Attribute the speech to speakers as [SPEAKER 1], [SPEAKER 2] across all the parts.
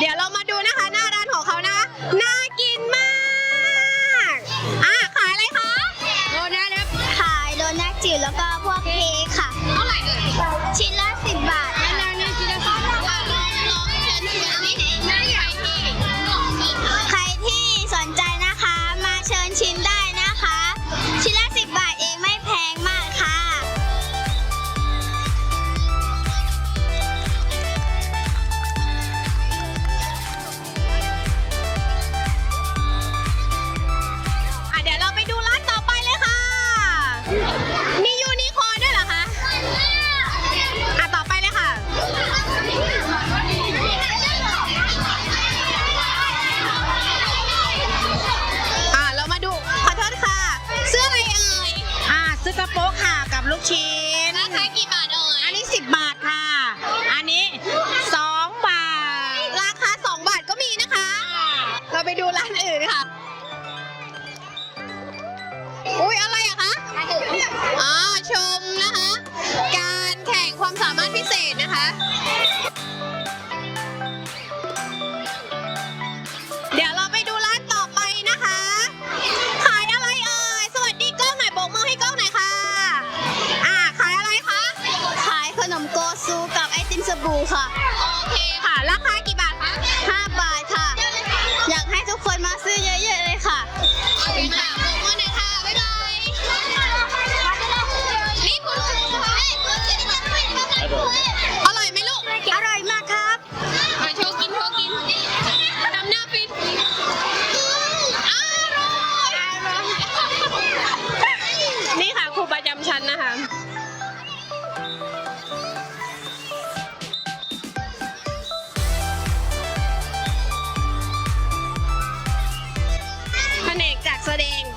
[SPEAKER 1] เดี๋ยวเรามาดูนะคะ หน้าร้านของเขานะ น่ากินมาก อะขายอะไรคะ โดนัทครับ
[SPEAKER 2] ขายโดนัทจิ๋วแล้วก็ 不喝。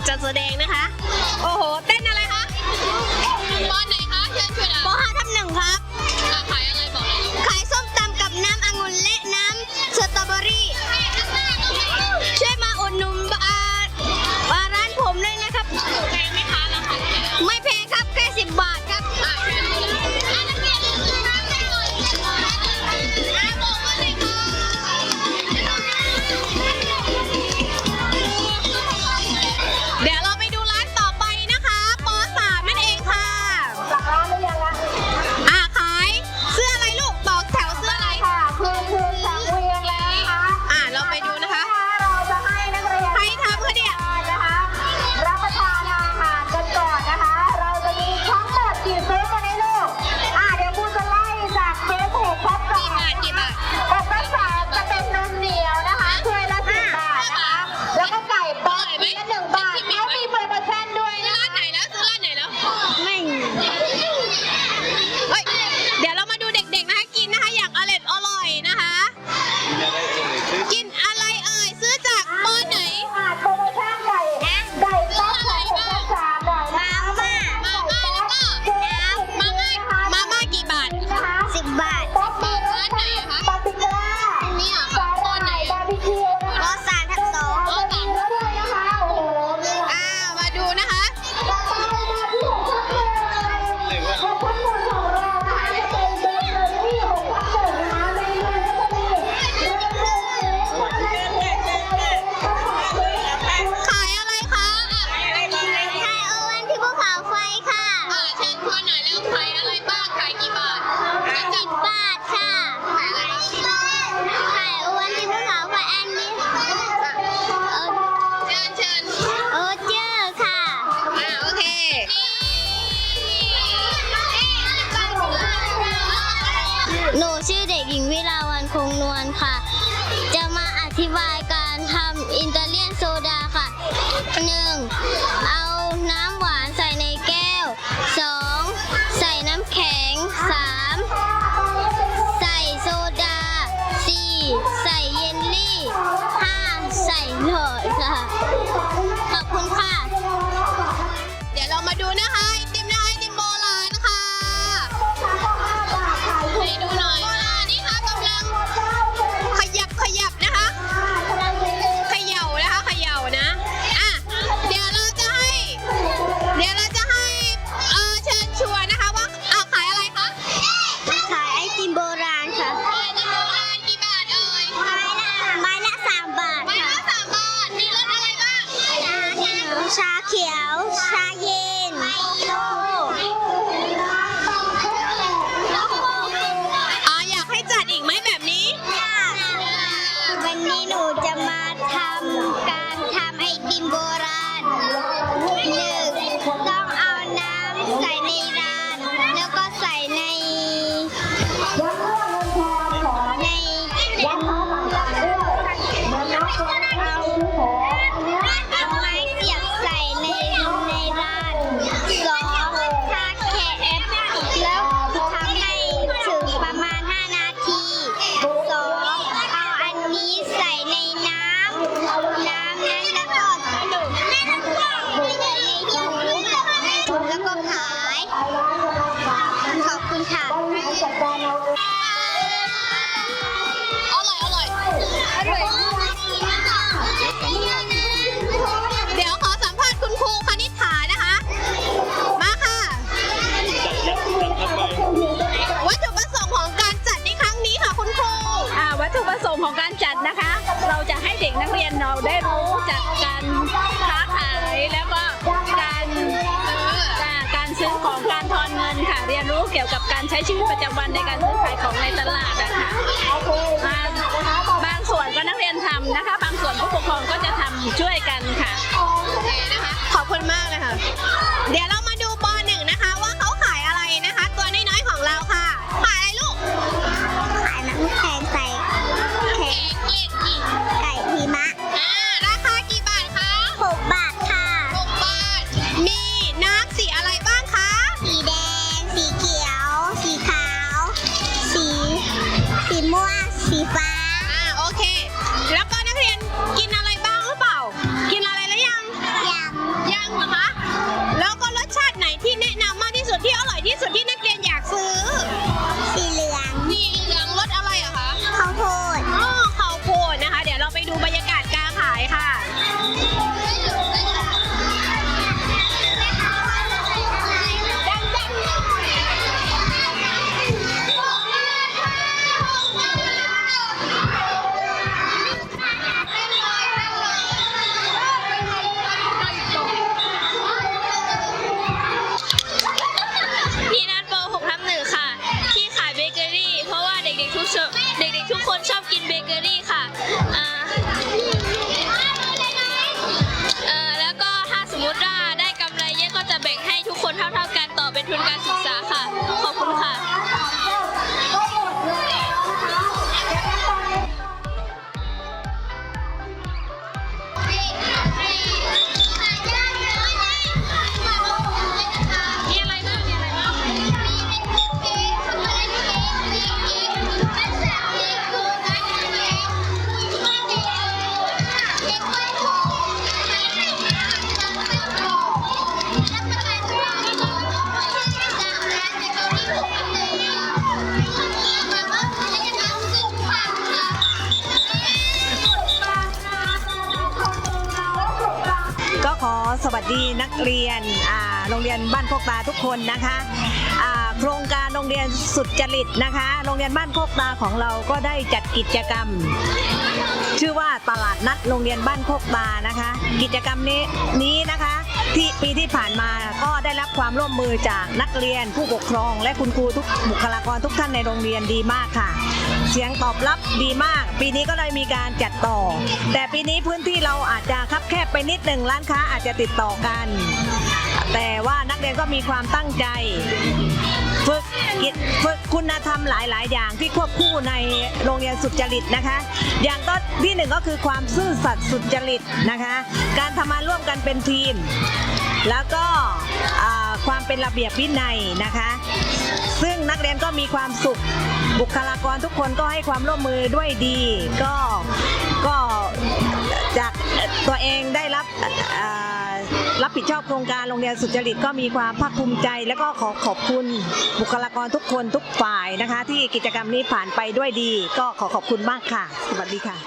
[SPEAKER 2] จัดแส
[SPEAKER 1] ดงนะคะ โอ้
[SPEAKER 2] โห เต้
[SPEAKER 1] นอะไรคะบอล ชาเขี
[SPEAKER 2] ยว
[SPEAKER 1] ชา ด็ก
[SPEAKER 3] นักเรียน
[SPEAKER 1] เรา
[SPEAKER 3] ได้
[SPEAKER 1] รู้จัก
[SPEAKER 3] การค้าขา
[SPEAKER 1] ยแล้วก็
[SPEAKER 2] การอ่ากา
[SPEAKER 1] ร
[SPEAKER 4] ซื้อของการทอนเงินค่ะ เรียนรู้เกี่ยวกับการใช้ชีวิตประจำวันในการซื้อขายของในตลาดนะคะอ่าบางส่วนก็นักเรียนทำนะคะ บางส่วนผู้ปกครองก็จะทำช่วยกันค่ะ
[SPEAKER 1] โอเคนะคะ ขอบคุณมากเลยค่ะ เดี๋ยวเรามา อ
[SPEAKER 2] สวัส
[SPEAKER 1] ดีนักเรียน
[SPEAKER 2] โร
[SPEAKER 5] งเรียนบ้า
[SPEAKER 4] นโคกตาทุกคนนะคะโครงการโรงเรียนสุดจริตนะคะ โรงเรียนบ้านโคกตาของเราก็ได้จัดกิจกรรม ชื่อว่าตลาดนัดโรงเรียนบ้านโคกตานะคะ กิจกรรมนี้นี้นะคะที่ปีที่ผ่านมาก็ได้รับความร่วมมือจากนักเรียนผู้ปกครอง และคุณครูทุกบุคลากรทุกท่านในโรงเรียนดีมากค่ะ เสียงตอบรับดีมาก ปีนี้ก็เลยมีการจัดต่อ แต่ปีนี้พื้นที่เราอาจจะคับแคบไปนิดหนึ่งร้านค้าอาจจะติดต่อกัน แต่ว่านักเรียนก็มีความตั้งใจ ฝึกฝึกคุณธรรมหลาย ๆ อย่างที่ควบคู่ในโรงเรียนสุจริตนะคะ อย่างก็ที่หนึ่งก็คือความซื่อสัตย์สุจริตนะคะ การทำงานร่วมกันเป็นทีม แล้วก็ความเป็นระเบียบวินัยนะคะ ซึ่งนักเรียนก็มีความสุข บุคลากรทุกคนก็ให้ความร่วมมือด้วยดี ก็ก็จากตัวเองได้รับรับผิดชอบโครงการโรงเรียนสุจริตก็มีความภาคภูมิใจ และก็ขอขอบคุณบุคลากรทุกคนทุกฝ่ายนะคะ ที่กิจกรรมนี้ผ่านไปด้วยดี ก็ขอขอบคุณมากค่ะ สวัสดีค่ะ